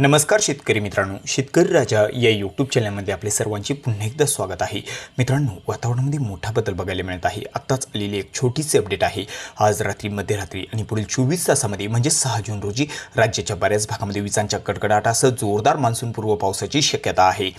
नमस्कार शेतकरी मित्रांनो. शेतकरी राजा या यूट्यूब चॅनलमध्ये आपले सर्वांचे पुन्हा एकदा स्वागत आहे. मित्रांनो वातावरणामध्ये मोठा बदल बघायला मिळत आहे. आत्ताच आलेली एक छोटीशी अपडेट आहे. आज रात्री मध्यरात्री आणि पुढील चोवीस तासामध्ये म्हणजे सहा जून रोजी राज्याच्या बऱ्याच भागामध्ये विजांच्या कडकडाटासह जोरदार मान्सूनपूर्व पावसाची शक्यता आहे.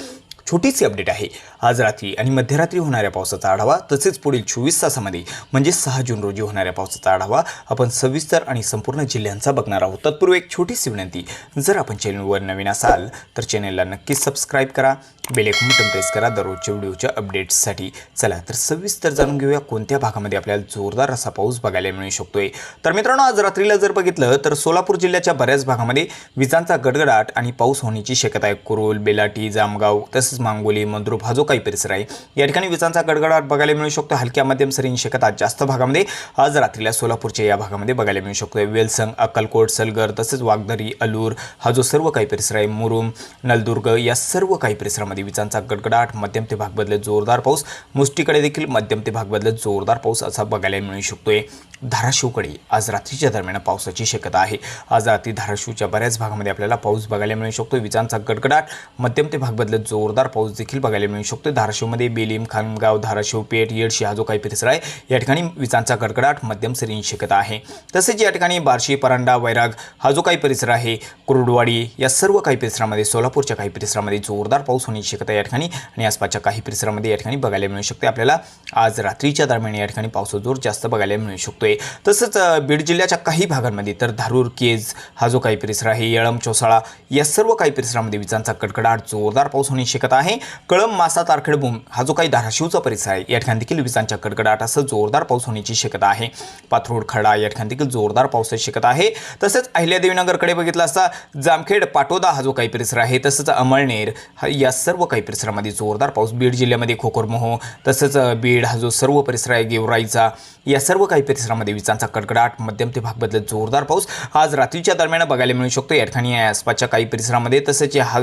छोटीशी अपडेट आहे. आज रात्री आणि मध्यरात्री होणाऱ्या पावसाचा आढावा तसेच पुढील चोवीस तासामध्ये म्हणजे सहा जून रोजी होणाऱ्या पावसाचा आढावा आपण सविस्तर आणि संपूर्ण जिल्ह्यांचा बघणार आहोत. तत्पूर्वी एक छोटीशी विनंती जर आपण चॅनलवर नवीन असाल तर चॅनलला नक्कीच सबस्क्राईब करा बेलेकॉन बटन प्रेस करा दररोजच्या व्हिडिओच्या अपडेट्ससाठी चला तर सविस्तर जाणून घेऊया कोणत्या भागामध्ये आपल्याला जोरदार असा पाऊस बघायला मिळू शकतोय. तर मित्रांनो आज रात्रीला जर बघितलं तर सोलापूर जिल्ह्याच्या बऱ्याच भागामध्ये विजांचा गडगडाट आणि पाऊस होण्याची शक्यता आहे. कुरुल बेलाटी जामगाव तसेच मांगोली मंद्रुप हा जो काही परिसर आहे या ठिकाणी विजांचा गडगडाट बघायला मिळू शकतो. हलक्या मध्यम सरींची आज जास्त भागामध्ये. आज रात्रीला सोलापूरच्या या भागामध्ये बघायला मिळू शकतो वेलसंग अक्कलकोट सलगर तसेच वाघदरी अलूर हा जो सर्व काही परिसर आहे मुरुम नलदुर्ग या सर्व काही परिसरामध्ये विजांचा गडगडाट मध्यम ते भाग बदलत जोरदार पाऊस. मुष्टीकडे देखील मध्यम ते भाग बदलत जोरदार पाऊस असा बघायला मिळू शकतोय. धाराशिवकडे आज रात्रीच्या दरम्यान पावसाची शक्यता आहे. आज रात्री धाराशिवच्या बऱ्याच भागामध्ये आपल्याला पाऊस बघायला मिळू शकतो विजांचा गडगडाट मध्यम ते भाग बदलत जोरदार पाऊस देखील बघायला मिळू शकतो. धाराशिवमध्ये बेलीम खानगाव धाराशिव पेठ येडशी हा जो काही परिसर आहे या ठिकाणी विजांचा कडकडाट मध्यम सरींची शक्यता आहे. तसेच या ठिकाणी बार्शी परांडा वैराग हा जो काही परिसर आहे कुरुडवाडी या सर्व काही परिसरामध्ये सोलापूरच्या काही परिसरामध्ये जोरदार पाऊस होण्याची शक्यता या ठिकाणी आणि आसपासच्या काही परिसरामध्ये या ठिकाणी बघायला मिळू शकते. आपल्याला आज रात्रीच्या दरम्यान या ठिकाणी पावसाचा जोर जास्त बघायला मिळू शकतोय. तसंच बीड जिल्ह्याच्या काही भागांमध्ये तर धारूर केज हा जो काही परिसर आहे येळम चोसाळा या सर्व काही परिसरामध्ये विजांचा कडकडाट जोरदार पाऊस होण्याची शक्यता आहे. कळम मासा तारखेडबूम हा जो काही धाराशिवचा परिसर आहे या ठिकाणी देखील विजांच्या कडकडाटासह जोरदार पाऊस होण्याची शक्यता आहे. पाथरोड खडा या ठिकाणी देखील जोरदार पावसाची शक्यता आहे. तसंच अहिल्यादेवीनगरकडे बघितलं असता जामखेड पाटोदा हा जो काही परिसर आहे तसंच अमळनेर हा या सर्व काही परिसरामध्ये जोरदार पाऊस. बीड जिल्ह्यामध्ये खोकोरमोहो तसंच बीड हा जो सर्व परिसर आहे गेवराईचा या सर्व काही परिसरामध्ये विजांचा कडकडाट मध्यम ते भाग बदलत जोरदार पाऊस. आज रात्रीच्या दरम्यान बघायला मिळू शकतो या ठिकाणी या आसपासच्या काही परिसरामध्ये तसंच हा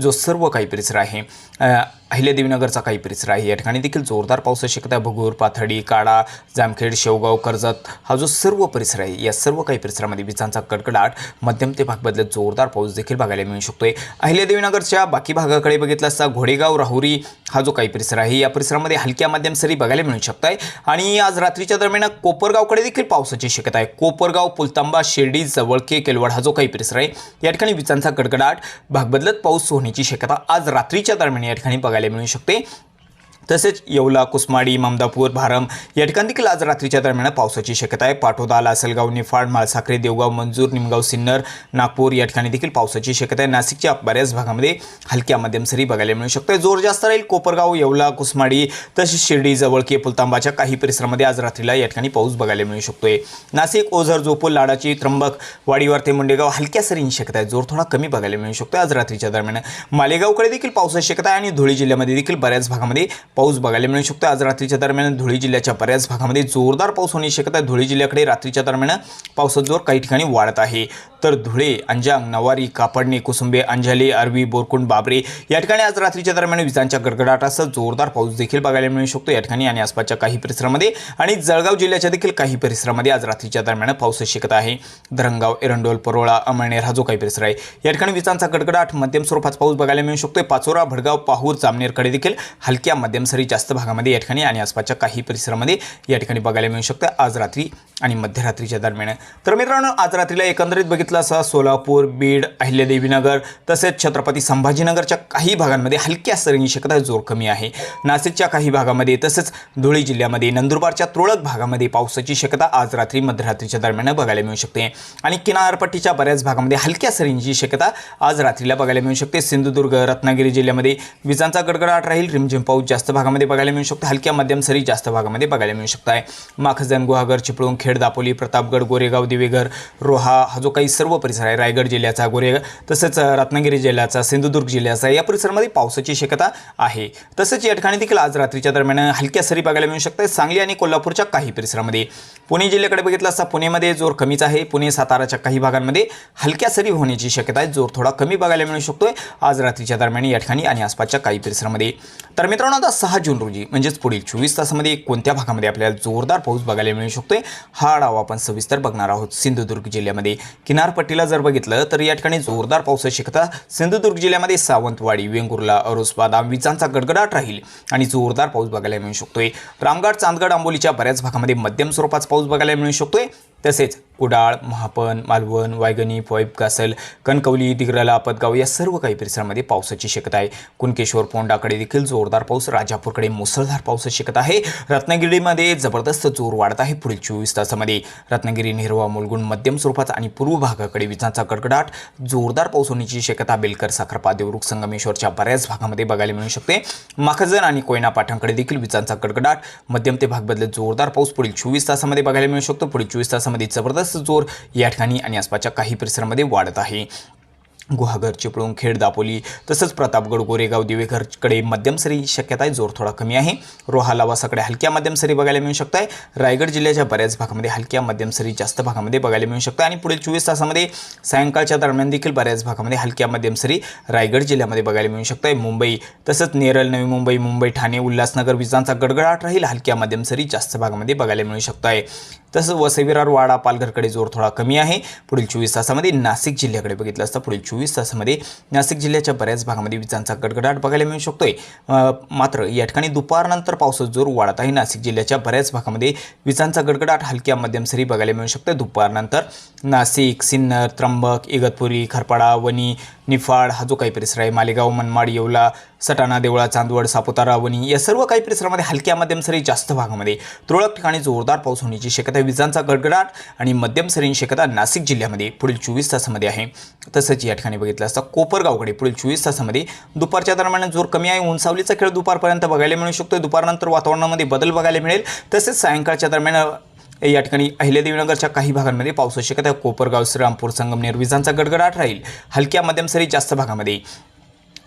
जो सर्व काही परिसर आहे 哎呀 अहिल्यादेवीनगरचा काही परिसर आहे. या ठिकाणी देखील जोरदार पावसाची शक्यता आहे भगूर पाथडी काडा जामखेड शेवगाव कर्जत हा जो सर्व परिसर आहे या सर्व काही परिसरामध्ये विजांचा कडकडाट मध्यम ते भाग बदलत जोरदार पाऊस देखील बघायला मिळू शकतोय. अहिल्यादेवीनगरच्या बाकी भागाकडे बघितलं असता घोडेगाव राहुरी हा जो काही परिसर आहे या परिसरामध्ये हलक्या मध्यम सरी बघायला मिळू शकत आहे आणि आज रात्रीच्या दरम्यान कोपरगावकडे देखील पावसाची शक्यता आहे. कोपरगाव पुलतांबा शिर्डी जवळके केलवड हा जो काही परिसर आहे या ठिकाणी विजांचा कडकडाट भाग बदलत पाऊस होण्याची शक्यता आज रात्रीच्या दरम्यान या ठिकाणी बघायला मिळू शकते. तसेच येवला कुसमाडी ममदापूर भारम या ठिकाणी देखील आज रात्रीच्या दरम्यान पावसाची शक्यता आहे. पाटोदा लासलगाव निफाड माळसाखरे देवगाव मंजूर निमगाव सिन्नर नागपूर या ठिकाणी देखील पावसाची शक्यता आहे. नाशिकच्या बऱ्याच भागामध्ये हलक्या मध्यम सरी बघायला मिळू शकते. जोर जास्त राहील कोपरगाव येवला कुसमाडी तसेच शिर्डी जवळके पुलतांबाच्या काही परिसरामध्ये आज रात्रीला या ठिकाणी पाऊस बघायला मिळू शकतोय. नाशिक ओझर जोपूर लाडाची त्र्यंबक वाडीवर ते मुंडेगाव हलक्या सरींची शक्यता आहे. जोर थोडा कमी बघायला मिळू शकतो आज रात्रीच्या दरम्यान मालेगावकडे देखील पावसाची शक्यता आहे आणि धुळे जिल्ह्यामध्ये देखील बऱ्याच भागामध्ये पाऊस बघायला मिळू शकतो. आज रात्रीच्या दरम्यान धुळे जिल्ह्याच्या बऱ्याच भागामध्ये जोरदार पाऊस होण्याची शक्यता आहे. धुळे जिल्ह्याकडे रात्रीच्या दरम्यान पावसाचा जोर काही ठिकाणी वाढत आहे. तर धुळे अंजांग नवारी कापडणे कुसुंबे अंजाले अरवी बोरकुंड बाबरे या ठिकाणी आज रात्रीच्या दरम्यान विजांच्या गडगडाटासह जोरदार पाऊस देखील बघायला मिळू शकतो. या ठिकाणी आणि आसपासच्या काही परिसरामध्ये आणि जळगाव जिल्ह्याच्या देखील काही परिसरामध्ये आज रात्रीच्या दरम्यान पावसाची शक्यता आहे. धरणगाव एरंडोल परोळा अमळनेर हा जो काही परिसर आहे या ठिकाणी विजांचा गडगडाट मध्यम स्वरूपात पाऊस बघायला मिळू शकतो पाचोरा भडगाव पाहूर जामनेरकडे देखील हलक्या मध्यम सरी जास्त भागामध्ये या ठिकाणी आणि आसपासच्या काही परिसरामध्ये या ठिकाणी बघायला मिळू शकतं. आज रात्री आणि मध्यरात्रीच्या दरम्यान. तर मित्रांनो आज रात्रीला एकंदरीत बघितलं असं सोलापूर बीड अहिल्यादेवीनगर तसेच छत्रपती संभाजीनगरच्या काही भागांमध्ये हलक्या सरींची शक्यता जोर कमी आहे. नाशिकच्या काही भागामध्ये तसेच धुळे जिल्ह्यामध्ये नंदुरबारच्या तुरळक भागामध्ये पावसाची शक्यता आज रात्री मध्यरात्रीच्या दरम्यान बघायला मिळू शकते. आणि किनारपट्टीच्या बऱ्याच भागामध्ये हलक्या सरींची शक्यता आज रात्रीला बघायला मिळू शकते. सिंधुदुर्ग रत्नागिरी जिल्ह्यामध्ये विजांचा गडगडाट राहील. रिमझिम पाऊस जास्त भागामध्ये बघायला मिळू शकतो. हलक्या मध्यम सरी जास्त भागामध्ये बघायला मिळू शकत. आहे. माखजन गुहागर चिपळूण खेड दापोली प्रतापगड गोरेगाव दिवेघर रोहा हा जो काही सर्व परिसर आहे रायगड जिल्ह्याचा गोरेगाव तसंच रत्नागिरी जिल्ह्याचा सिंधुदुर्ग जिल्ह्याचा या परिसरामध्ये पावसाची शक्यता आहे. तसंच या ठिकाणी देखील आज रात्रीच्या दरम्यान हलक्या सरी बघायला मिळू शकतात. सांगली आणि कोल्हापूरच्या काही परिसरामध्ये. पुणे जिल्ह्याकडे बघितलं असता पुणेमध्ये जोर कमीच आहे. पुणे साताराच्या काही भागांमध्ये हलक्या सरी होण्याची शक्यता आहे. जोर थोडा कमी बघायला मिळू शकतोय. आज रात्रीच्या दरम्यान या ठिकाणी आणि आसपासच्या काही परिसरामध्ये. तर मित्रांनो आता सहा जून रोजी म्हणजेच पुढील चोवीस तासामध्ये कोणत्या भागामध्ये आपल्याला जोरदार पाऊस बघायला मिळू शकतोय हा डाव आपण सविस्तर बघणार आहोत सिंधुदुर्ग जिल्ह्यामध्ये. किनारपट्टीला जर बघितलं तर या ठिकाणी जोरदार पावसाची शक्यता सिंधुदुर्ग जिल्ह्यामध्ये सावंतवाडी वेंगुर्ला अरोसबादा विजांचा गडगडाट राहील आणि जोरदार पाऊस बघायला मिळू शकतोय. रामगड चांदगड आंबोलीच्या बऱ्याच भागामध्ये मध्यम स्वरूपाचा पाऊस बघायला मिळू शकतोय. तसेच कुडाळ महापन मालवण वायगणी फॉईब कासल कणकवली दिग्रला आपतगाव या सर्व काही परिसरामध्ये पावसाची शक्यता आहे. कुणकेश्वर पोंडाकडे देखील जोरदार पाऊस राजापूरकडे मुसळधार पावसाची शक्यता आहे. रत्नागिरीमध्ये जबरदस्त जोर वाढत आहे पुढील चोवीस तासामध्ये. रत्नागिरी निर्वा मुलगुण मध्यम स्वरूपाचा आणि पूर्व भागाकडे विजांचा कडकडाट जोरदार पाऊस होण्याची शक्यता बेलकर साखरपा देवरुख संगमेश्वरच्या बऱ्याच भागामध्ये बघायला मिळू शकते. माखजन आणि कोयना पाठांकडे देखील विजांचा कडकडाट मध्यम ते भाग बदलत जोरदार पाऊस पुढील चोवीस तासामध्ये बघायला मिळू शकतो. पुढील चोवीस तासामध्ये जबरदस्त जोर या ठिकाणी आणि आसपासच्या काही परिसरामध्ये वाढत आहे. गुहागर चिपळूण खेड दापोली तसंच प्रतापगड गोरेगाव दिवेघरकडे मध्यम सरी शक्यता आहे जोर थोडा कमी आहे. रोहा लावासाकडे हलक्या मध्यम सरी बघायला मिळू शकत आहे रायगड जिल्ह्याच्या बऱ्याच भागामध्ये हलक्या मध्यम सरी जास्त भागामध्ये बघायला मिळू शकतं आणि पुढील चोवीस तासामध्ये सायंकाळच्या दरम्यान देखील बऱ्याच भागामध्ये हलक्या मध्यम सरी रायगड जिल्ह्यामध्ये बघायला मिळू शकत आहे मुंबई तसंच नेरळ नवी मुंबई मुंबई ठाणे उल्हासनगर विजांचा गडगडाट राहील. हलक्या मध्यम सरी जास्त भागामध्ये बघायला मिळू शकत आहे तसंच वसईविरार वाडा पालघरकडे जोर थोडा कमी आहे. पुढील चोवीस तासामध्ये नाशिक जिल्ह्याकडे बघितलं असता. पुढील चोवीस तासामध्ये नाशिक जिल्ह्याच्या बऱ्याच भागामध्ये विजांचा गडगडाट बघायला मिळू शकतोय. मात्र या ठिकाणी दुपारनंतर पावसाचा जोर वाढत आहे नाशिक जिल्ह्याच्या बऱ्याच भागामध्ये विजांचा गडगडाट हलक्या मध्यम सरी बघायला मिळू शकतोय. दुपारनंतर नाशिक सिन्नर त्र्यंबक इगतपुरी खरपाडा वणी निफाड हा जो काही परिसर आहे मालेगाव मनमाड येवला सटाणा देवळा चांदवड सापुतारा वणी या सर्व काही परिसरामध्ये हलक्या मध्यम सरी जास्त भागामध्ये तुरळक ठिकाणी जोरदार पाऊस होण्याची शक्यता आहे. विजांचा गडगडाट आणि मध्यम सरींची शक्यता नाशिक जिल्ह्यामध्ये पुढील चोवीस तासामध्ये आहे. तसंच या ठिकाणी बघितलं असता कोपरगावकडे पुढील चोवीस तासामध्ये दुपारच्या दरम्यान जोर कमी आहे. उंचावलीचा खेळ दुपारपर्यंत बघायला मिळू शकतो दुपारनंतर वातावरणामध्ये बदल बघायला मिळेल. तसेच सायंकाळच्या दरम्यान या ठिकाणी अहिल्यादेवीनगरच्या काही भागांमध्ये पावसाची शक्यता आहे. कोपरगाव श्रीरामपूर संगमनेर विजांचा गडगडाट राहील हलक्या मध्यम सरी जास्त भागामध्ये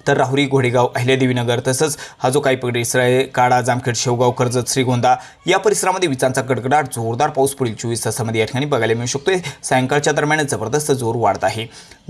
तर राहुरी घोडेगाव अहिल्यादेवीनगर तसंच हा जो काही परिसर आहे काडा जामखेड शेवगाव कर्जत श्रीगोंदा या परिसरामध्ये विजांचा गडगडाट जोरदार पाऊस पुढील चोवीस तासामध्ये या ठिकाणी बघायला मिळू शकतोय. सायंकाळच्या दरम्यान जबरदस्त जोर वाढत आहे.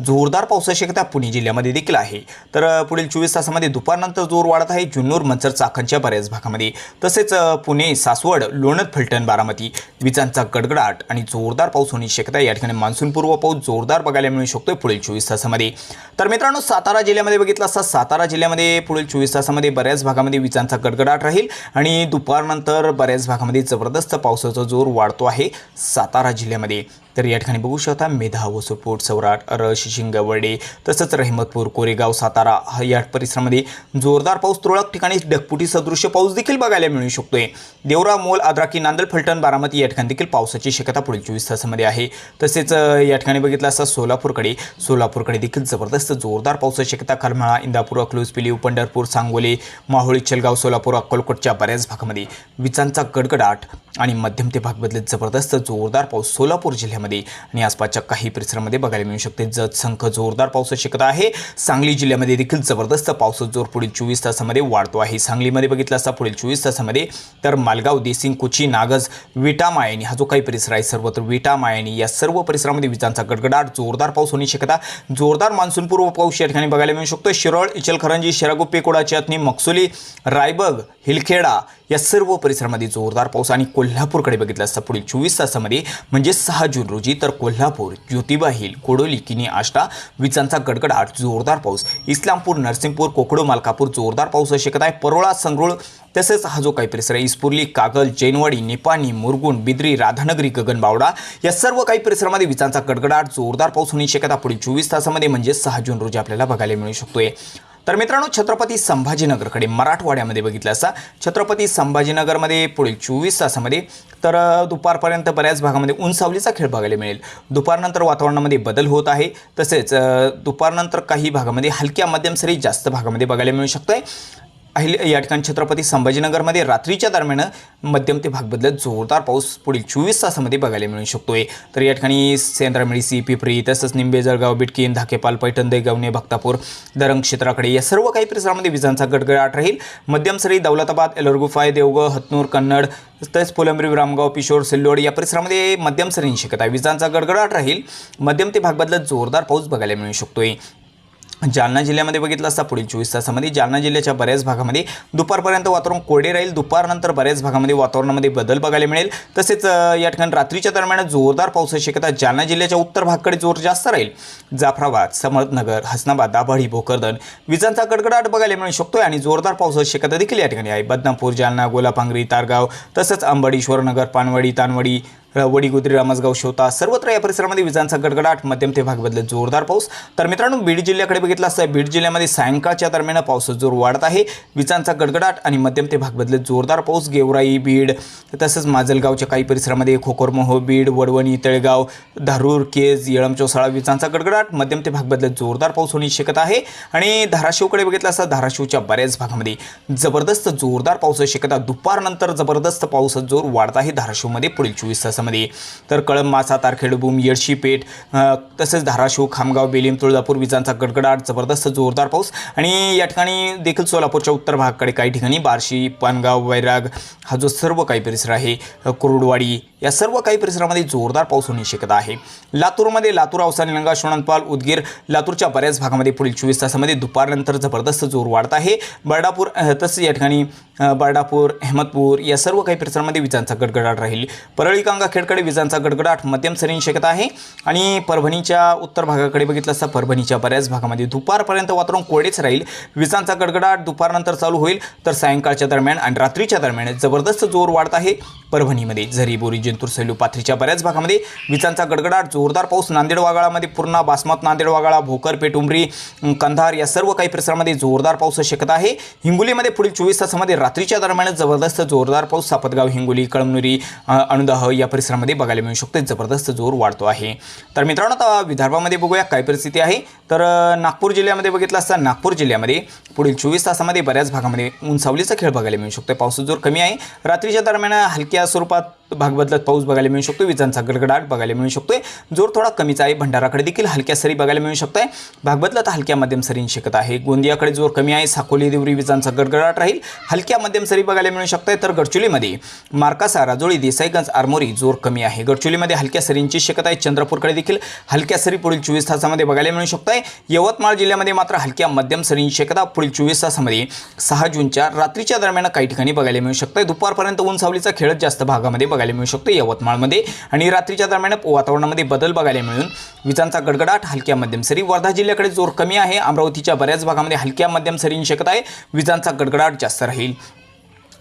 जोरदार पावसाची शक्यता पुणे जिल्ह्यामध्ये देखील आहे. तर पुढील चोवीस तासामध्ये दुपारनंतर जोर वाढत आहे. जुन्नूर मंचर चाकणच्या बऱ्याच भागामध्ये. तसेच पुणे सासवड लोणत फलटण बारामती विजांचा गडगडाट आणि जोरदार पाऊस होण्याची शक्यता या ठिकाणी मान्सूनपूर्व पाऊस जोरदार बघायला मिळू शकतोय पुढील चोवीस तासामध्ये. तर मित्रांनो सातारा जिल्ह्यामध्ये बघितला असता सातारा जिल्ह्यामध्ये पुढील चोवीस तासामध्ये बऱ्याच भागामध्ये विजांचा गडगडाट राहील आणि दुपारनंतर बऱ्याच भागामध्ये जबरदस्त पावसाचा जोर वाढतो आहे सातारा जिल्ह्यामध्ये. तर या ठिकाणी बघू शकता मेधा वसुपोट सौराट रश शिंगवडे तसंच रहमतपूर कोरेगाव सातारा हा या परिसरामध्ये जोरदार पाऊस तुरळक ठिकाणी ढगपुटी सदृश्य पाऊस देखील बघायला मिळू शकतोय. देवरा मोल आद्राकी नांदल फलटण बारामती या ठिकाणी देखील पावसाची शक्यता पुढील चोवीस तासामध्ये आहे. तसेच या ठिकाणी बघितलं असता सोलापूरकडे सोलापूरकडे देखील जबरदस्त जोरदार पावसाची शक्यता करमाळा इंदापूर अकलूज पिलीव पंढरपूर सांगोले माहुळी चलगाव सोलापूर अक्कलकोटच्या बऱ्याच भागामध्ये विजांचा गडगडाट आणि मध्यम ते भाग बदलत जबरदस्त जोरदार पाऊस सोलापूर जिल्ह्यामध्ये आणि आसपासच्या काही परिसरामध्ये बघायला मिळू शकते. जत संख जोरदार पावसाची शक्यता आहे. सांगली जिल्ह्यामध्ये देखील जबरदस्त पावसाचा जोर पुढील चोवीस तासामध्ये वाढतो आहे. सांगलीमध्ये बघितलं असता पुढील चोवीस तासामध्ये तर मालगाव देसिंग कोची नागज विटामायनी हा जो काही परिसर आहे सर्वत्र विटामायनी या सर्व परिसरामध्ये विजांचा गडगडाट जोरदार पाऊस होण्याची शक्यता जोरदार मान्सूनपूर्व पाऊस या ठिकाणी बघायला मिळू शकतो. शिरोळ इचलकरंजी शिरागुप्पे कोडाची मक्सोली मक्सुली रायबग हिलखेडा या सर्व परिसरामध्ये जोरदार पाऊस आणि कोल्हापूरकडे बघितलं असता पुढील चोवीस तासामध्ये म्हणजे सहा जून रोजी तर कोल्हापूर ज्योतिबा हिल कोडोली किनी आष्टा विजांचा गडगडाट जोरदार पाऊस. इस्लामपूर नरसिंहपूर कोकडो मालकापूर जोरदार पाऊस शकत आहे. परोळा संगरुळ तसेच हा जो काही परिसर आहे इस्पुर्ली कागल जैनवाडी निपाणी मुरगुण बिद्री राधानगरी गगनबावडा या सर्व काही परिसरामध्ये विजांचा गडगडाट जोरदार पाऊस होण्याची शक्यता पुढील चोवीस तासामध्ये म्हणजे सहा जून रोजी आपल्याला बघायला मिळू शकतोय. तर मित्रांनो छत्रपती संभाजीनगरकडे मराठवाड्यामध्ये बघितलं असता छत्रपती संभाजीनगरमध्ये पुढील चोवीस तासामध्ये तर दुपारपर्यंत बऱ्याच भागामध्ये उंचावलीचा खेळ बघायला मिळेल. दुपारनंतर वातावरणामध्ये बदल होत आहे. तसेच दुपारनंतर काही भागामध्ये हलक्या मध्यम सरी जास्त भागामध्ये बघायला मिळू शकतोय. अहिले या ठिकाणी छत्रपती संभाजीनगरमध्ये रात्रीच्या दरम्यान मध्यम ते भाग बदलत जोरदार पाऊस पुढील चोवीस तासामध्ये बघायला मिळू शकतोय. तर या ठिकाणी सेंद्रामिळी पिपरी तसंच निंबे जळगाव बिटकीन धाकेपाल पैठण दैगवणे भक्तापूर दरंग क्षेत्राकडे या सर्व काही परिसरामध्ये विजांचा गडगडाट राहील. मध्यम सरी दौलताबाद एलरगुफाय देवगड हतनूर कन्नड तसेच फुलंब्री रामगाव पिशोर सिल्लोड या परिसरामध्ये मध्यम सरींची शक्यता आहे. विजांचा गडगडाट राहील. मध्यम ते भाग बदलत जोरदार पाऊस बघायला मिळू शकतोय. जालना जिल्ह्यामध्ये बघितलं असता पुढील चोवीस तासामध्ये. जालना जिल्ह्याच्या बऱ्याच भागामध्ये दुपारपर्यंत वातावरण कोरडे राहील. दुपारनंतर बऱ्याच भागामध्ये वातावरणामध्ये बदल बघायला मिळेल. तसेच या ठिकाणी रात्रीच्या दरम्यान जोरदार पावसाची शक्यता जालना जिल्ह्याच्या उत्तर भागाकडे जोर जास्त राहील. जाफराबाद समर्थनगर हसनाबाद दाभाडी भोकरदन विजांचा कडकडाट बघायला मिळू शकतो आणि जोरदार पावसाची शक्यता देखील या ठिकाणी आहे. बदनापूर जालना गोलापांगरी तारगाव तसंच अंबडीश्वर नगर पानवडी तानवडी वडीगुद्री रामसगाव शोता सर्वत्र या परिसरामध्ये विजांचा गडगडाट मध्यम ते भाग बदलत जोरदार पाऊस. तर मित्रांनो बीड जिल्ह्याकडे बघितलं असतं बीड जिल्ह्यामध्ये सायंकाळच्या दरम्यान पावसाचा जोर वाढत आहे. विजांचा गडगडाट आणि मध्यम ते भाग बदलत जोरदार पाऊस. गेवराई बीड तसंच माजलगावच्या काही परिसरामध्ये खोकोरमोह बीड वडवणी तळेगाव धारूर केज येळम चौसाळा विजांचा गडगडाट मध्यम ते भाग बदलत जोरदार पाऊस होण्याची शक्यता आहे. आणि धाराशिवकडे बघितलं असता धाराशिवच्या बऱ्याच भागामध्ये जबरदस्त जोरदार पावसाची शक्यता दुपारनंतर जबरदस्त पावसाचा जोर वाढत आहे. धाराशिवमध्ये पुढील चोवीस महाराष्ट्रामध्ये तर कळंब मासा तारखेडबूम येडशी पेठ तसेच धाराशिव खामगाव बेलीम तुळजापूर विजांचा गडगडाट जबरदस्त जोरदार पाऊस. आणि या ठिकाणी देखील सोलापूरच्या उत्तर भागाकडे काही ठिकाणी बार्शी पानगाव वैराग हा जो सर्व काही परिसर आहे कुरुडवाडी या सर्व काही परिसरामध्ये जोरदार पाऊस होण्याची शक्यता आहे. लातूरमध्ये लातूर औसा निलंगा शोणंतपाल उदगीर लातूरच्या बऱ्याच भागामध्ये पुढील चोवीस तासामध्ये दुपारनंतर जबरदस्त जोर वाढत आहे. बर्डापूर तसेच या ठिकाणी बर्डापूर अहमदपूर या सर्व काही परिसरामध्ये विजांचा गडगडाट राहील. परळी कांगा खेडकडे विजांचा गडगडाट मध्यम सरींची शक्यता आहे. आणि परभणीच्या उत्तर भागाकडे बघितलं असता परभणीच्या बऱ्याच भागामध्ये दुपारपर्यंत वातावरण कोरडेच राहील. विजांचा गडगडाट दुपारनंतर चालू होईल. तर सायंकाळच्या दरम्यान आणि रात्रीच्या दरम्यान जबरदस्त जोर वाढत आहे. परभणीमध्ये झरी बोरी जिंतूर सेलू पाथरीच्या बऱ्याच भागामध्ये विजांचा गडगडाट जोरदार पाऊस नांदेड वागाळामध्ये पूर्णा बासमत नांदेड वागाळा भोकर पेठ कंधार या सर्व काही परिसरामध्ये जोरदार पाऊस शक्यता आहे. हिंगोलीमध्ये पुढील चोवीस तासामध्ये रात्रीच्या दरम्यान जबरदस्त जोरदार पाऊस सापतगाव हिंगोली कळमनुरी अनुदाह या परिसरामध्ये बघायला मिळू शकतो. जबरदस्त जोर वाढतो आहे. तर मित्रांनो आता विदर्भामध्ये बघूया काय परिस्थिती आहे. तर नागपूर जिल्ह्यामध्ये बघितलं असता नागपूर जिल्ह्यामध्ये पुढील चोवीस तासामध्ये बऱ्याच भागामध्ये उंचावलीचा खेळ बघायला मिळू शकतो. पावसाचा जोर कमी आहे. रात्रीच्या दरम्यान हलक्या स्वरूपात भाग बदलत पाऊस बघायला मिळू शकतो विजांचा गडगडाट बघायला मिळू शकतोय. जोर थोडा कमीचा आहे भंडाराकडे देखील हलक्या सरी बघायला मिळू शकतोय. भागबदला तर हलक्या मध्यम सरींची शिकत आहे. गोंदियाकडे जोर कमी आहे साकोली देवरी विजांचा गडगडाट राहील. हलक्या मध्यम सरी बघायला मिळू शकते तर गडचुलीमध्ये मार्कासा राजोळी देसाईगंज आरमोरी जोर कमी आहे. गडचुलीमध्ये हलक्या सरींची शक्यता आहे. चंद्रपूरकडे देखील हलक्या सरी पुढील चोवीस तासामध्ये बघायला मिळू शकते यवतमाळ जिल्ह्यामध्ये मात्र हलक्या मध्यम सरींची शक्यता पुढील चोवीस तासामध्ये सहा जूनच्या रात्रीच्या दरम्यान काही ठिकाणी बघायला मिळू शकते दुपारपर्यंत ऊन सावलीचा खेळच जास्त भागामध्ये बघायला मिळू शकतो यवतमाळमध्ये आणि रात्रीच्या दरम्यान वातावरणामध्ये बदल बघायला मिळून विजांचा गडगडाट हलक्या मध्यम सरी वर्धा जिल्ह्याकडे जोर कमी आहे. अमरावतीच्या बऱ्याच भागामध्ये हलक्या मध्यम सरींची शक्यता आहे. विजांचा गडगडाट जास्त राहील.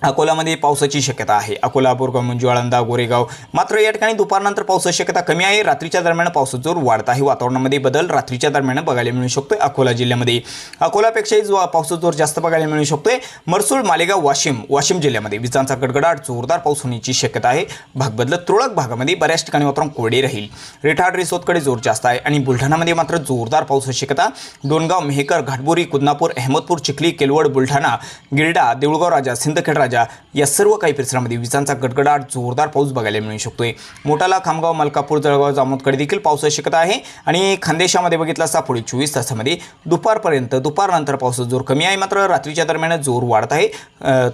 अकोलामध्ये पावसाची शक्यता आहे. अकोला बोरगाव म्हणजे आळंदा गोरेगाव. मात्र या ठिकाणी दुपारनंतर पावसाची शक्यता कमी आहे. रात्रीच्या दरम्यान पावसाचा जोर वाढत आहे. वातावरणामध्ये बदल रात्रीच्या दरम्यान बघायला मिळू शकतोय अकोला जिल्ह्यामध्ये. अकोलापेक्षाही जो पावसाचा जोर जास्त बघायला मिळू शकतोय मरसूळ मालेगाव वाशिम वाशिम जिल्ह्यामध्ये विजांचा गडगडाट जोरदार पाऊस होण्याची शक्यता आहे. भाग बदलत तुरळक भागामध्ये बऱ्याच ठिकाणी वातावरण कोरडे राहील. रेठाड रिसोदकडे जोर जास्त आहे आणि बुलढाणामध्ये मात्र जोरदार पावसाची शक्यता. डोणगाव मेहकर घाटबोरी कुदनापूर अहमदपूर चिखली केलवड बुलढाणा गिरडा देऊळगाव राजा सिंदखेड राजा या सर्व काही परिसरामध्ये विजांचा गडगडाट जोरदार पाऊस बघायला मिळू शकतोय. मोठाला खामगाव मलकापूर जळगाव जामोदकडे देखील पावसाची शक्यता आहे. आणि खानदेशामध्ये बघितला असता पुढील चोवीस तासामध्ये दुपारपर्यंत दुपारनंतर पावसाचा जोर कमी आहे. मात्र रात्रीच्या दरम्यान जोर वाढत आहे.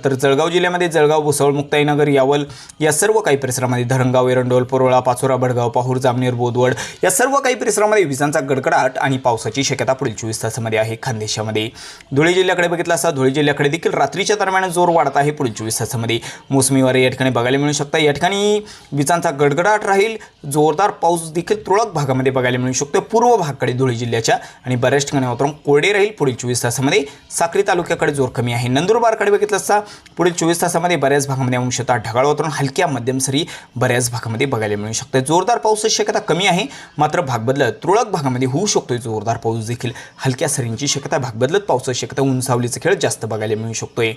तर जळगाव जिल्ह्यामध्ये जळगाव भुसवळ मुक्ताईनगर यावल या सर्व काही परिसरामध्ये धरणगाव एरंडोल परोळा पाचोरा भडगाव पाहूर जामनेर बोदवड या सर्व काही परिसरामध्ये विजांचा गडगडाट आणि पावसाची शक्यता पुढील चोवीस तासामध्ये आहे खानदेशामध्ये. धुळे जिल्ह्याकडे बघितला असता धुळे जिल्ह्याकडे देखील रात्रीच्या दरम्यान जोर वाढत आहे. पुढील पुढील चोवीस तासामध्ये मोसमी वारे या ठिकाणी बघायला मिळू शकतात या ठिकाणी विजांचा गडगडाट राहील. जोरदार पाऊस देखील तुरळक भागामध्ये बघायला मिळू शकतो. पूर्व भागाकडे धुळे जिल्ह्याच्या आणि बऱ्याच ठिकाणी वातावरण कोरडे राहील. पुढील चोवीस तासामध्ये साक्री तालुक्याकडे जोर कमी आहे. नंदुरबारकडे बघितलं असता पुढील चोवीस तासामध्ये बऱ्याच भागामध्ये अंशतः ढगाळ वातावरण हलक्या मध्यम सरी बऱ्याच भागामध्ये बघायला मिळू शकते. जोरदार पावसाची शक्यता कमी आहे. मात्र भाग बदलत तुरळक भागामध्ये होऊ शकतोय. जोरदार पाऊस देखील हलक्या सरींची शक्यता भाग बदलत पावसाची शक्यता उंचावलीचा खेळ जास्त बघायला मिळू शकतोय.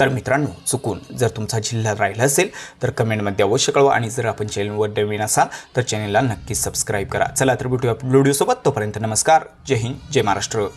तर मित्रांनो चुकून जर तुमचा जिल्हा राहिला असेल तर कमेंटमध्ये अवश्य कळवा आणि जर आपण चॅनलवर नवीन असाल तर चॅनलला नक्कीच सबस्क्राईब करा. चला तर भेटूया व्हिडिओसोबत तोपर्यंत नमस्कार. जय हिंद जय महाराष्ट्र.